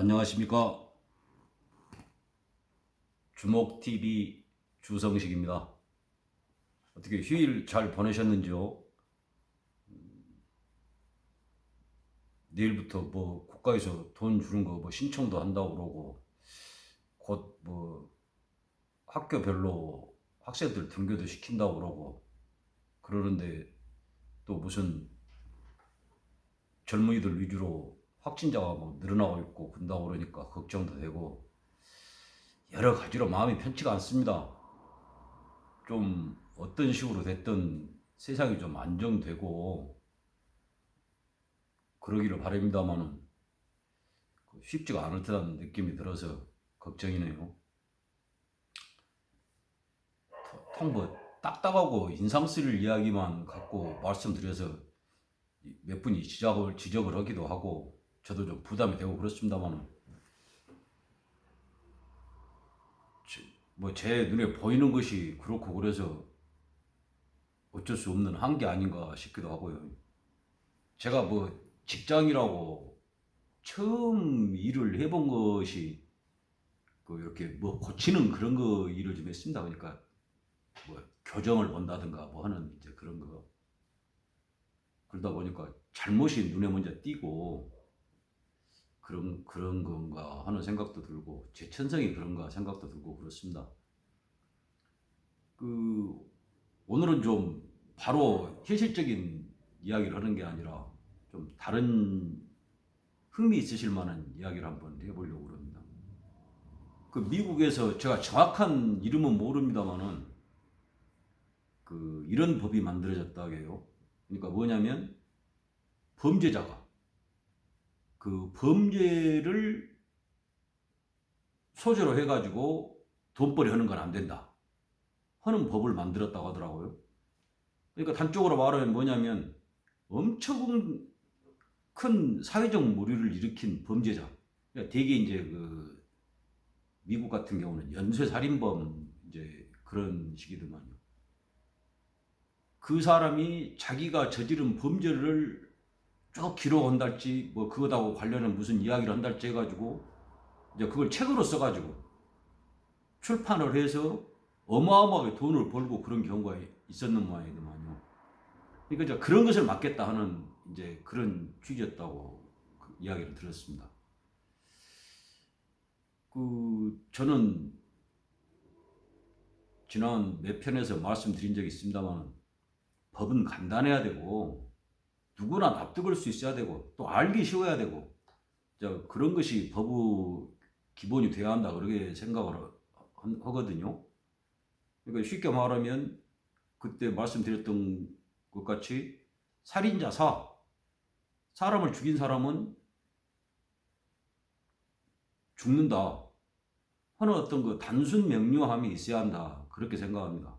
안녕하십니까. 주목TV 주성식입니다. 어떻게 휴일 잘 보내셨는지요? 음, 내일부터 뭐 국가에서 돈 주는 거 뭐 신청도 한다고 그러고 곧 뭐 학교별로 학생들 등교도 시킨다고 그러고 그러는데 또 무슨 젊은이들 위주로 확진자가 뭐 늘어나고 있고 그런다고 그러니까 걱정도 되고 여러 가지로 마음이 편치가 않습니다. 좀 어떤 식으로 됐든 세상이 좀 안정되고 그러기를 바랍니다만은 쉽지가 않을 듯한 느낌이 들어서 걱정이네요. 통 뭐 딱딱하고 인상 쓰릴 이야기만 갖고 말씀드려서 몇 분이 지적을 지적을 하기도 하고 저도 좀 부담이 되고 그렇습니다만은 뭐제 눈에 보이는 것이 그렇고 그래서 어쩔 수 없는 한계 아닌가 싶기도 하고요. 제가 뭐 직장이라고 처음 일을 해본 것이 그 이렇게 뭐 고치는 그런 거 일을 좀 했습니다. 그러니까 뭐 교정을 본다든가 뭐 하는 이제 그런 거 그러다 보니까 잘못이 눈에 먼저 띄고 그런 그런 건가 하는 생각도 들고 제 천성이 그런가 생각도 들고 그렇습니다. 그 오늘은 좀 바로 현실적인 이야기를 하는 게 아니라 좀 다른 흥미 있으실 만한 이야기를 한번 해보려고 그럽니다. 그 미국에서 제가 정확한 이름은 모릅니다만은 그 이런 법이 만들어졌다고 해요. 그러니까 뭐냐면 범죄자가 그 범죄를 소재로 해가지고 돈벌이 하는 건 안 된다. 하는 법을 만들었다고 하더라고요. 그러니까 단적으로 말하면 뭐냐면 엄청 큰 사회적 무리를 일으킨 범죄자. 그러니까 대개 이제 그 미국 같은 경우는 연쇄살인범 이제 그런 식이더만요. 그 사람이 자기가 저지른 범죄를 쭉 기록한달지 뭐 그거하고 관련한 무슨 이야기를 한달지 해가지고 이제 그걸 책으로 써가지고 출판을 해서 어마어마하게 돈을 벌고 그런 경우가 있었는 모양이더만요. 그러니까 이제 그런 것을 막겠다 하는 이제 그런 취지였다고 그 이야기를 들었습니다. 그 저는 지난 몇 편에서 말씀드린 적이 있습니다만 법은 간단해야 되고 누구나 납득할 수 있어야 되고 또 알기 쉬워야 되고 저 그런 것이 법의 기본이 돼야 한다 그렇게 생각을 하- 하거든요. 그러니까 쉽게 말하면 그때 말씀드렸던 것 같이 살인자 사 사람을 죽인 사람은 죽는다 하는 어떤 그 단순 명료함이 있어야 한다 그렇게 생각합니다.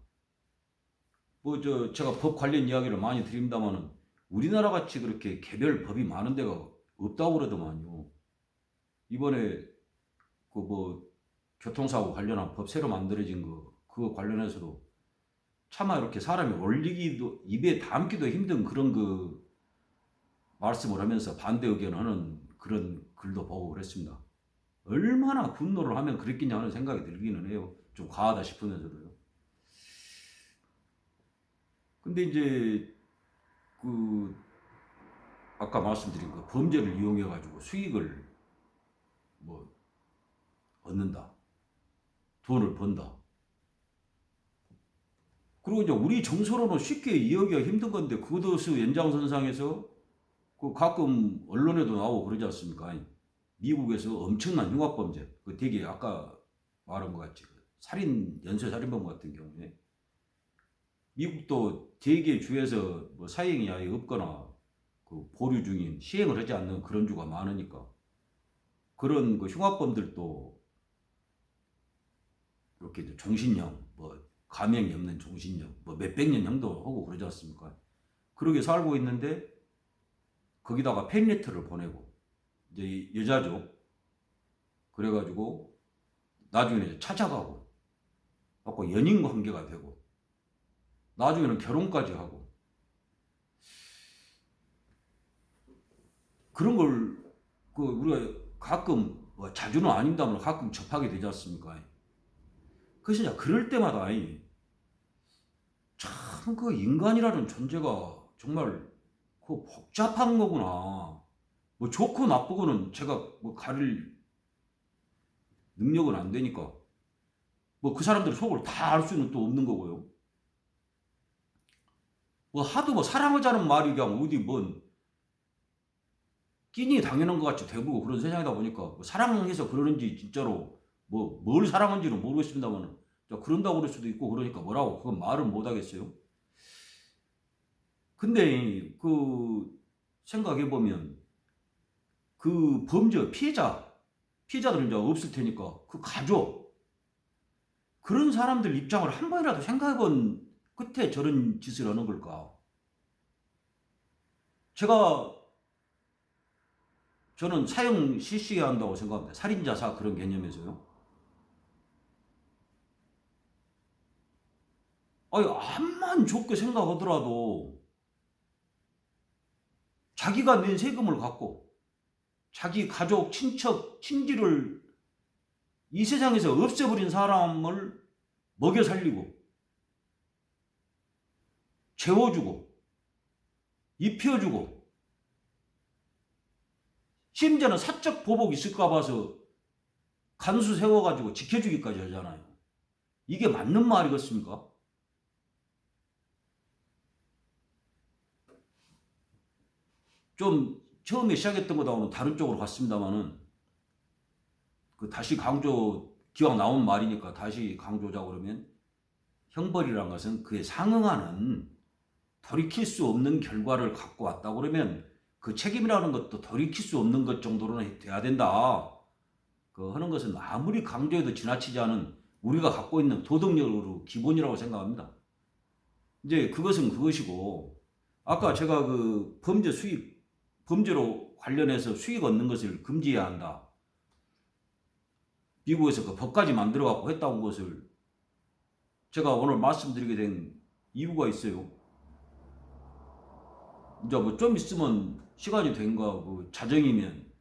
뭐 저 제가 법 관련 이야기를 많이 드립니다만은 우리나라 같이 그렇게 개별 법이 많은 데가 없다고 그러더만요. 이번에 그 뭐 교통사고 관련한 법 새로 만들어진 거 그거 관련해서도 차마 이렇게 사람이 올리기도 입에 담기도 힘든 그런 그 말씀을 하면서 반대 의견하는 그런 글도 보고 그랬습니다. 얼마나 분노를 하면 그랬겠냐 하는 생각이 들기는 해요. 좀 과하다 싶으면서도요. 근데 이제 그 아까 말씀드린 그 범죄를 이용해 가지고 수익을 뭐 얻는다. 돈을 번다. 그리고 이제 우리 정서로는 쉽게 이해하기가 힘든 건데 그것을 연장선상에서 그 가끔 언론에도 나오고 그러지 않습니까? 미국에서 엄청난 흉악범죄, 그 되게 아까 말한 것 같이 그 살인 연쇄 살인범 같은 경우에 미국도 대개 주에서 뭐 사형이 아예 없거나 그 보류 중인 시행을 하지 않는 그런 주가 많으니까 그런 그 흉악범들도 이렇게 종신형, 뭐 감형이 없는 종신형, 뭐 몇백 년 형도 하고 그러지 않습니까? 그러게 살고 있는데 거기다가 팬레터를 보내고 이제 이 여자죠. 그래가지고 나중에 찾아가고 갖고 연인 관계가 되고 나중에는 결혼까지 하고 그런 걸 그 우리가 가끔 뭐 자주는 아닙니다만 가끔 접하게 되지 않습니까? 그래서 그럴 때마다 참 그 인간이라는 존재가 정말 그 복잡한 거구나. 뭐 좋고 나쁘고는 제가 뭐 가릴 능력은 안 되니까 뭐 그 사람들의 속을 다 알 수는 또 없는 거고요. 뭐 하도 뭐 사랑하자는 말이 그냥 어디 뭔 끼니 당연한 것 같이 되고 그런 세상이다 보니까 뭐 사랑해서 그러는지 진짜로 뭐 뭘 사랑한지는 모르겠습니다만 그런다고 그럴 수도 있고 그러니까 뭐라고 그건 말을 못 하겠어요. 근데 그 생각해 보면 그 범죄 피해자 피해자들은 이제 없을 테니까 그 가족 그런 사람들 입장을 한 번이라도 생각해 본 끝에 저런 짓을 하는 걸까? 제가 저는 사형 실시해야 한다고 생각합니다. 살인자사 그런 개념에서요. 아니, 암만 좋게 생각하더라도 자기가 낸 세금을 갖고 자기 가족, 친척, 친지를 이 세상에서 없애버린 사람을 먹여 살리고 재워주고 입혀주고 심지어는 사적 보복 있을까 봐서 간수 세워가지고 지켜주기까지 하잖아요. 이게 맞는 말이겠습니까? 좀 처음에 시작했던 거하고는 다른 쪽으로 갔습니다만은 그 다시 강조 기왕 나온 말이니까 다시 강조자 그러면 형벌이란 것은 그에 상응하는 돌이킬 수 없는 결과를 갖고 왔다 그러면 그 책임이라는 것도 돌이킬 수 없는 것 정도로는 돼야 된다. 그 하는 것은 아무리 강조해도 지나치지 않은 우리가 갖고 있는 도덕력으로 기본이라고 생각합니다. 이제 그것은 그것이고 아까 제가 그 범죄 수익 범죄로 관련해서 수익 얻는 것을 금지해야 한다. 미국에서 그 법까지 만들어 갖고 했다는 것을 제가 오늘 말씀드리게 된 이유가 있어요. 이제 뭐 좀 있으면 시간이 된거 그 자정이면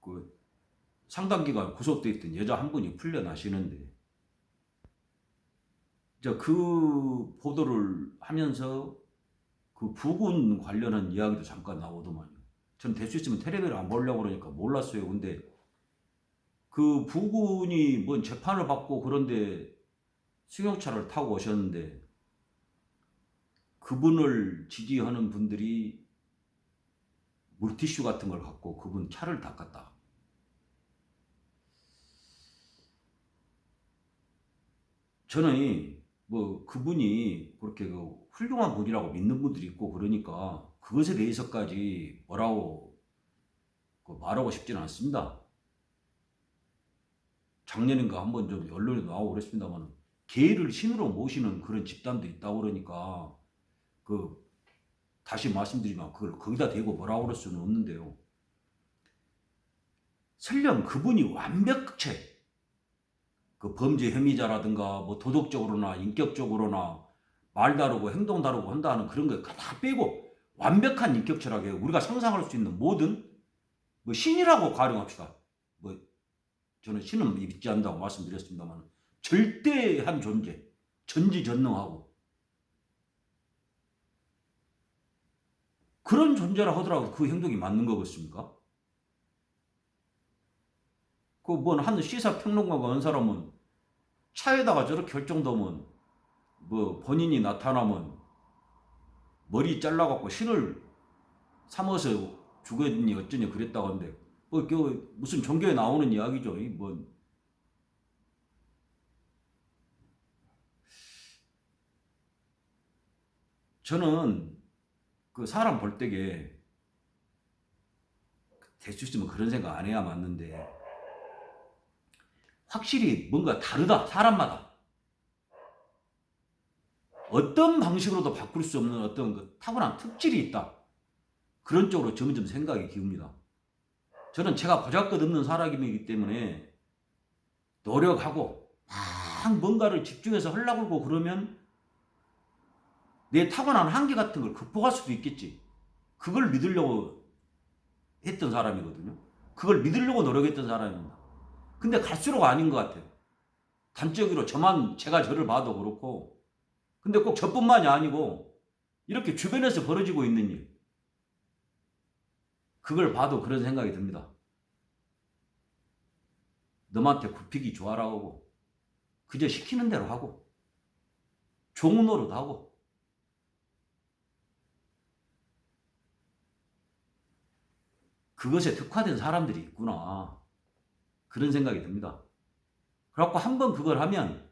그 상당 기간 구속돼 있던 여자 한 분이 풀려나시는데 이제 그 보도를 하면서 그 부군 관련한 이야기도 잠깐 나오더만요. 전 될 수 있으면 텔레비를 안 보려고 그러니까 몰랐어요. 근데 그 부군이 뭔 재판을 받고 그런데 승용차를 타고 오셨는데 그분을 지지하는 분들이 물티슈 같은 걸 갖고 그분 차를 닦았다. 저는 뭐 그분이 그렇게 그 훌륭한 분이라고 믿는 분들이 있고 그러니까 그것에 대해서까지 뭐라고 그 말하고 싶지는 않습니다. 작년인가 한번 좀 언론에 나오고 그랬습니다만 개를 신으로 모시는 그런 집단도 있다고 그러니까 그 다시 말씀드리면 그걸 거기다 대고 뭐라고 그럴 수는 없는데요. 설령 그분이 완벽체 그 범죄 혐의자라든가 뭐 도덕적으로나 인격적으로나 말 다르고 행동 다르고 한다는 그런 거 다 빼고 완벽한 인격 철학에 우리가 상상할 수 있는 모든 뭐 신이라고 가령합시다. 뭐 저는 신은 믿지 않는다고 말씀드렸습니다만 절대한 존재, 전지전능하고 그런 존재라 하더라도 그 행동이 맞는 거겠습니까? 그뭔한 시사 평론가가 한 사람은 차에다가 저렇게 결정되면 뭐 본인이 나타나면 머리 잘라갖고 신을 삼아서 죽었니 어쩌니 그랬다고 하는데 뭐그 무슨 종교에 나오는 이야기죠. 뭐 저는 그 사람 볼 때게 있으면 그런 생각 안 해야 맞는데 확실히 뭔가 다르다 사람마다 어떤 방식으로도 바꿀 수 없는 어떤 그 타고난 특질이 있다. 그런 쪽으로 점점 생각이 기웁니다. 저는 제가 보잘것 없는 사람이기 때문에 노력하고 막 뭔가를 집중해서 하려고 그러면 내 타고난 한계 같은 걸 극복할 수도 있겠지. 그걸 믿으려고 했던 사람이거든요. 그걸 믿으려고 노력했던 사람입니다. 근데 갈수록 아닌 것 같아요. 단적으로 저만 제가 저를 봐도 그렇고 근데 꼭 저뿐만이 아니고 이렇게 주변에서 벌어지고 있는 일 그걸 봐도 그런 생각이 듭니다. 너한테 굽히기 좋아라고 그저 시키는 대로 하고 노릇 하고 그것에 특화된 사람들이 있구나 그런 생각이 듭니다. 그래갖고 한 번 그걸 하면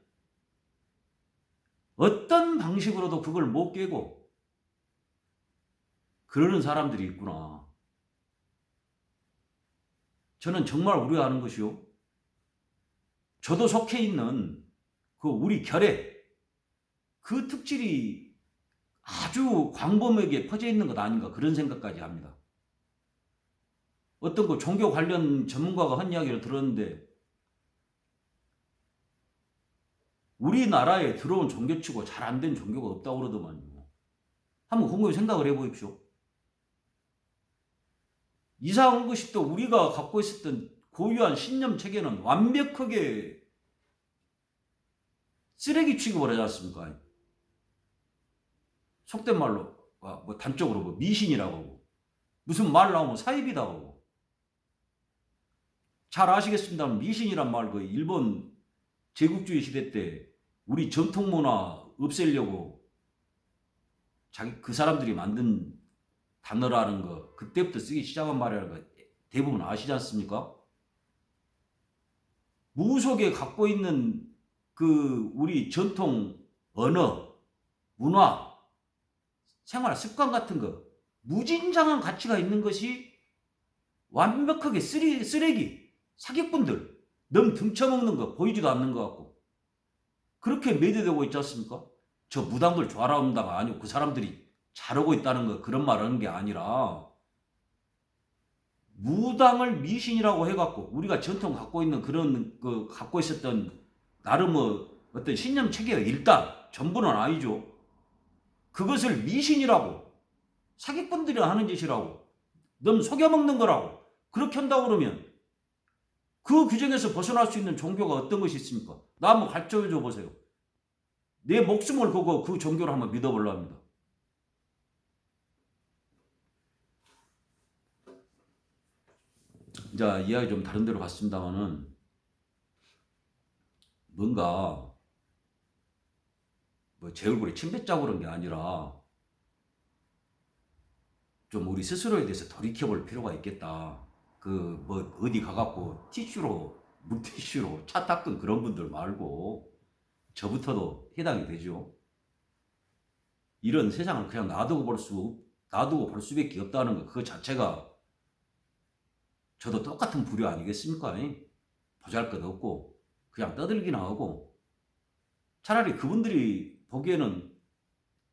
어떤 방식으로도 그걸 못 깨고 그러는 사람들이 있구나. 저는 정말 우려하는 것이요. 저도 속해 있는 그 우리 결에 그 특질이 아주 광범위하게 퍼져 있는 것 아닌가 그런 생각까지 합니다. 어떤 그 종교 관련 전문가가 한 이야기를 들었는데 우리나라에 들어온 종교치고 잘 안 된 종교가 없다고 그러더만요. 한번 곰곰이 생각을 해보십시오. 이상한 것이 또 우리가 갖고 있었던 고유한 신념 체계는 완벽하게 쓰레기 취급을 하지 않습니까? 속된 말로 아, 뭐 단적으로 뭐 미신이라고 하고 무슨 말 나오면 사입이다 하고 잘 아시겠습니다만 미신이란 말 그 일본 제국주의 시대 때 우리 전통 문화 없애려고 자기 그 사람들이 만든 단어라는 거 그때부터 쓰기 시작한 말이라는 거 대부분 아시지 않습니까? 무속에 갖고 있는 그 우리 전통 언어, 문화, 생활 습관 같은 거 무진장한 가치가 있는 것이 완벽하게 쓰레기, 쓰레기 사기꾼들 넘 등쳐먹는 거 보이지도 않는 것 같고 그렇게 매도되고 있지 않습니까? 저 무당들 좋아라온다가 아니고 그 사람들이 잘하고 있다는 거 그런 말 하는 게 아니라 무당을 미신이라고 해갖고 우리가 전통 갖고 있는 그런 그 갖고 있었던 나름 뭐 어떤 신념 체계가 일단 전부는 아니죠. 그것을 미신이라고 사기꾼들이 하는 짓이라고 너무 속여먹는 거라고 그렇게 한다고 그러면 그 규정에서 벗어날 수 있는 종교가 어떤 것이 있습니까? 나 한번 가르쳐 줘 보세요. 내 목숨을 걸고 그 종교를 한번 믿어보려 합니다. 이제 이야기 좀 다른 데로 갔습니다만은 뭔가 뭐 제 얼굴에 침 뱉자고 그런 게 아니라 좀 우리 스스로에 대해서 돌이켜볼 필요가 있겠다. 그 뭐 어디 가갖고 티슈로 물티슈로 차 닦은 그런 분들 말고 저부터도 해당이 되죠. 이런 세상을 그냥 놔두고 볼 수, 놔두고 볼 수밖에 없다는 것, 그 자체가 저도 똑같은 부류 아니겠습니까? 보잘 것 없고, 그냥 떠들기나 하고, 차라리 그분들이 보기에는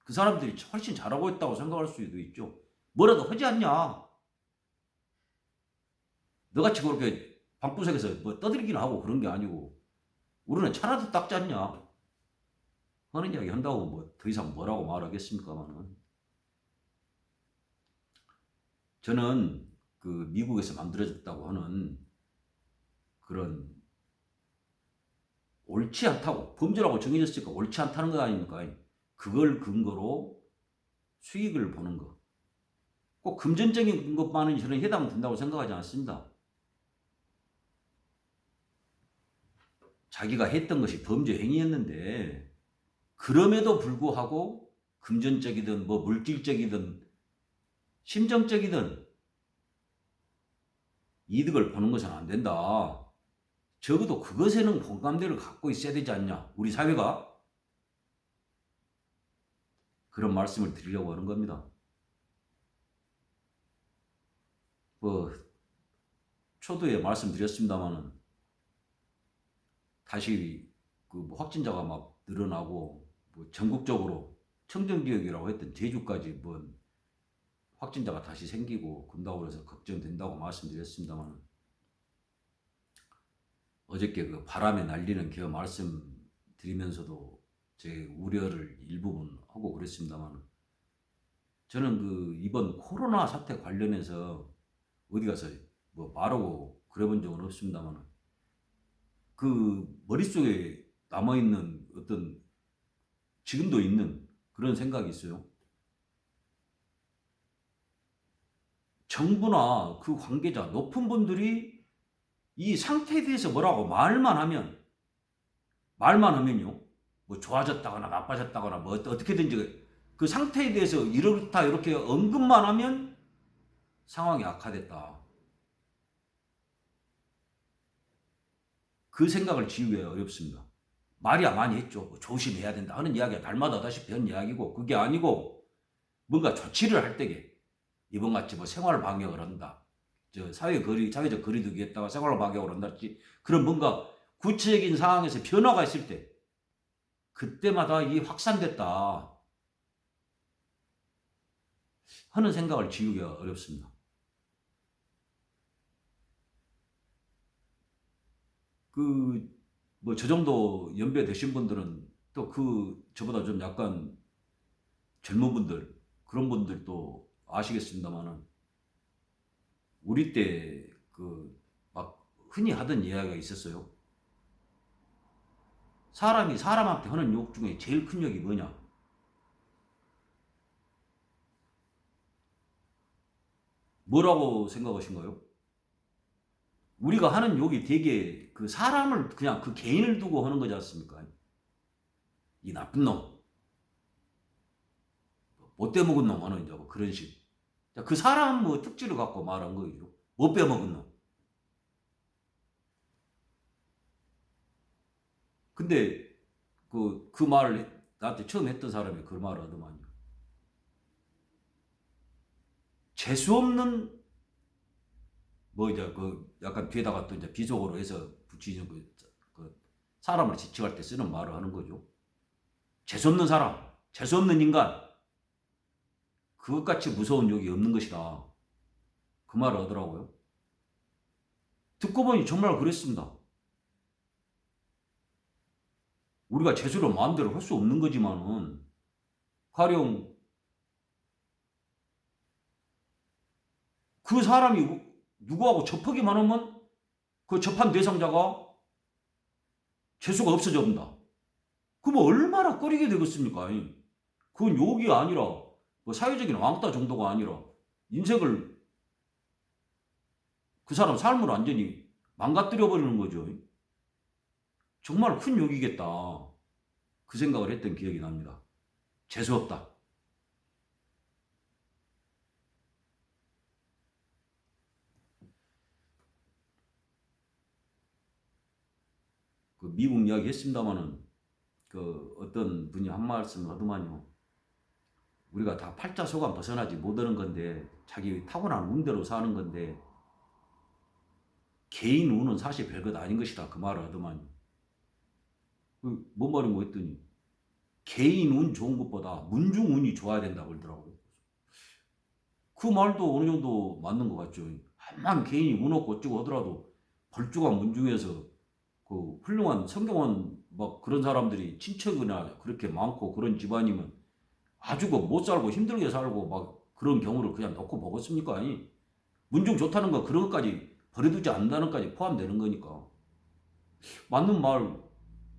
그 사람들이 훨씬 잘하고 있다고 생각할 수도 있죠. 뭐라도 하지 않냐? 너같이 그렇게 방구석에서 뭐 떠들기나 하고 그런 게 아니고, 우리는 차라도 닦지 않냐? 하는 이야기 한다고 뭐 더 이상 뭐라고 말하겠습니까만은 저는 그 미국에서 만들어졌다고 하는 그런 옳지 않다고 범죄라고 정해졌으니까 옳지 않다는 거 아닙니까? 그걸 근거로 수익을 보는 거. 꼭 금전적인 것만은 저는 해당된다고 생각하지 않습니다. 자기가 했던 것이 범죄 행위였는데 그럼에도 불구하고 금전적이든 뭐 물질적이든 심정적이든 이득을 보는 것은 안 된다. 적어도 그것에는 공감대를 갖고 있어야 되지 않냐. 우리 사회가 그런 말씀을 드리려고 하는 겁니다. 뭐 초도에 말씀드렸습니다만은 다시 그 확진자가 막 늘어나고 뭐 전국적으로 청정 지역이라고 했던 제주까지 뭐 확진자가 다시 생기고 군다고 그래서 걱정된다고 말씀드렸습니다만 어저께 그 바람에 날리는 겨 말씀드리면서도 제 우려를 일부분 하고 그랬습니다만 저는 그 이번 코로나 사태 관련해서 어디 가서 뭐 말하고 그래 본 적은 없습니다만 그 머릿속에 남아있는 어떤 지금도 있는 그런 생각이 있어요. 정부나 그 관계자 높은 분들이 이 상태에 대해서 뭐라고 말만 하면 말만 하면요 뭐 좋아졌다거나 나빠졌다거나 뭐 어떻게든지 그 상태에 대해서 이렇다 이렇게 언급만 하면 상황이 악화됐다. 그 생각을 지우기가 어렵습니다. 말이야 많이 했죠. 뭐 조심해야 된다 하는 이야기가 날마다 하다시피 한 이야기고 그게 아니고 뭔가 조치를 할 때게 이번 같이 뭐 생활 방역을 한다. 저 사회 거리 사회적 거리두기 했다가 생활 방역을 한다든지 그런 뭔가 구체적인 상황에서 변화가 있을 때 그때마다 이 확산됐다 하는 생각을 지우기가 어렵습니다. 그 뭐 저 정도 연배 되신 분들은 또 그 저보다 좀 약간 젊은 분들 그런 분들도 아시겠습니다만은 우리 때 그 막 흔히 하던 이야기가 있었어요. 사람이 사람한테 하는 욕 중에 제일 큰 욕이 뭐냐? 뭐라고 생각하신가요? 우리가 하는 욕이 되게 그 사람을 그냥 그 개인을 두고 하는 거지 않습니까? 이 나쁜 놈. 못 빼먹은 놈 하는 이제 뭐 그런 식. 자, 그 사람 뭐 특질을 갖고 말한 거죠. 못 빼먹은 놈. 근데 그, 그 말을 나한테 처음 했던 사람이 그 말을 하더만요. 재수 없는 뭐 이제 그 약간 뒤에다가 또 이제 비속어로 해서 붙이는 그, 그 사람을 지칭할 때 쓰는 말을 하는 거죠. 재수없는 사람, 재수없는 인간. 그것같이 무서운 욕이 없는 것이다. 그 말을 하더라고요. 듣고 보니 정말 그랬습니다. 우리가 재수로 마음대로 할 수 없는 거지만은 가령 그 사람이 누구하고 접하기만 하면 그 접한 대상자가 재수가 없어져 본다. 그러면 얼마나 꺼리게 되겠습니까? 그건 욕이 아니라 뭐 사회적인 왕따 정도가 아니라 인생을 그 사람 삶을 완전히 망가뜨려 버리는 거죠. 정말 큰 욕이겠다. 그 생각을 했던 기억이 납니다. 재수없다. 그 미국 이야기 했습니다마는 그 어떤 분이 한 말씀 하더만요. 우리가 다 팔자 소감 벗어나지 못하는 건데 자기 타고난 운대로 사는 건데 개인 운은 사실 별것 아닌 것이다 그 말을 하더만요. 그, 뭔 말인 거 했더니 개인 운 좋은 것보다 문중 운이 좋아야 된다고 그러더라고요. 그 말도 어느 정도 맞는 것 같죠. 한만 개인이 운 없고 어쩌고 하더라도 벌주가 문중에서 그 훌륭한 성경원 막 그런 사람들이 친척이나 그렇게 많고 그런 집안이면 아주 그못 살고 힘들게 살고 막 그런 경우를 그냥 놓고 보겠습니까? 아니 문중 좋다는 거 그런 것까지 버려두지 않는다는 것까지 포함되는 거니까. 맞는 말.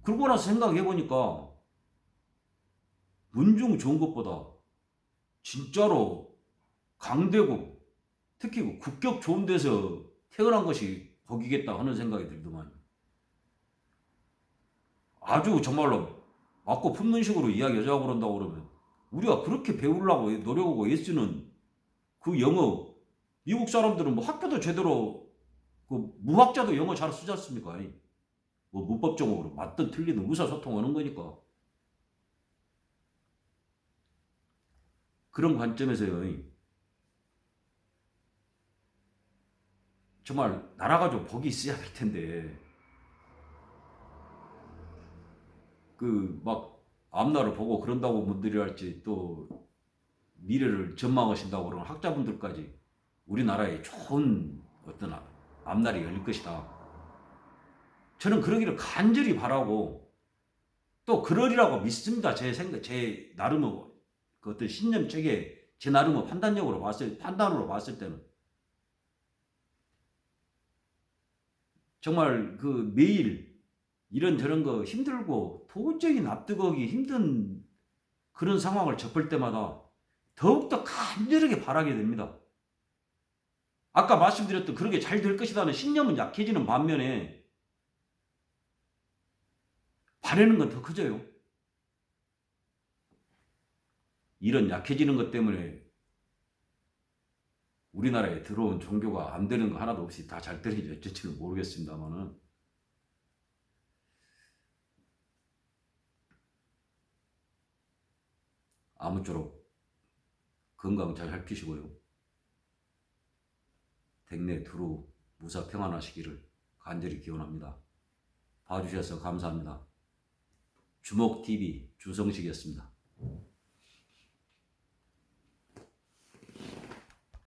그러고 나서 생각해 보니까 문중 좋은 것보다 진짜로 강대국 특히 그 국격 좋은 데서 태어난 것이 복이겠다 하는 생각이 들더만 아주 정말로 맞고 품는 식으로 이야기하자고 그런다고 그러면 우리가 그렇게 배우려고 노력하고 애쓰는 그 영어 미국 사람들은 뭐 학교도 제대로 그 무학자도 영어 잘 쓰지 않습니까? 뭐 문법적으로 맞든 틀리든 의사소통하는 거니까 그런 관점에서요 정말 나라가 좀 복이 있어야 될 텐데 그 막 앞날을 보고 그런다고 분들이 할지 또 미래를 전망하신다고 그러는 학자분들까지 우리나라에 좋은 어떤 앞날이 열릴 것이다. 저는 그러기를 간절히 바라고 또 그러리라고 믿습니다. 제 생각, 제 나름의 그 어떤 신념 체계, 제 나름의 판단력으로 봤을, 판단으로 봤을 때는. 정말 그 매일 이런 저런 거 힘들고 도저히 납득하기 힘든 그런 상황을 접할 때마다 더욱더 간절하게 바라게 됩니다. 아까 말씀드렸던 그렇게 잘 될 것이라는 신념은 약해지는 반면에 바라는 건 더 커져요. 이런 약해지는 것 때문에 우리나라에 들어온 종교가 안 되는 거 하나도 없이 다 잘 되는지 어쩔지는 모르겠습니다만은 아무쪼록 건강 잘 살피시고요. 댁내 두루 무사 평안하시기를 간절히 기원합니다. 봐주셔서 감사합니다. 주목TV 주성식이었습니다.